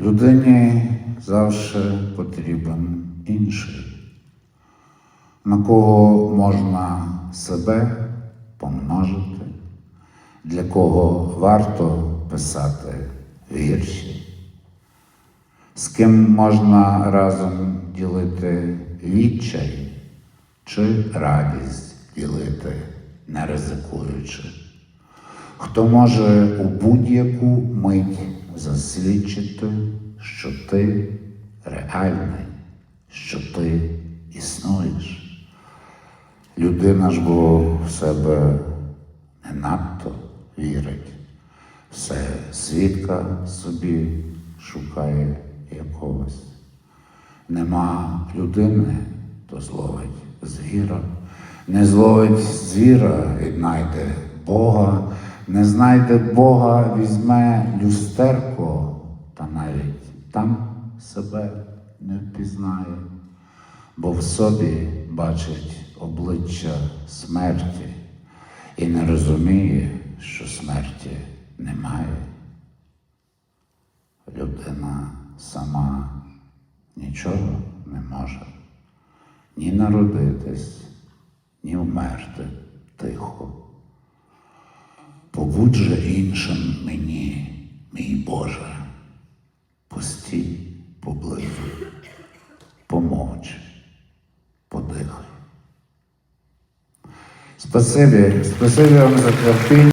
Людині завжди потрібен інший, на кого можна себе помножити, для кого варто писати вірші, з ким можна разом ділити відчай чи радість ділити, не ризикуючи. Хто може у будь-яку мить засвідчити, що ти реальний, що ти існуєш. Людина ж бо в себе не надто вірить, все свідка собі шукає якогось. Нема людини, то зловить звіра, не зловить звіра, віднайде Бога, не знайде Бога, візьме люстерко, та навіть там себе не впізнає, бо в собі бачить обличчя смерті і не розуміє, що смерті немає. Людина сама нічого не може ні народитись, ні вмерти. Побудь же іншим мені, мій Боже, постій поблизу, помовч, подихай. Спасибі, спасибі вам за терпіння.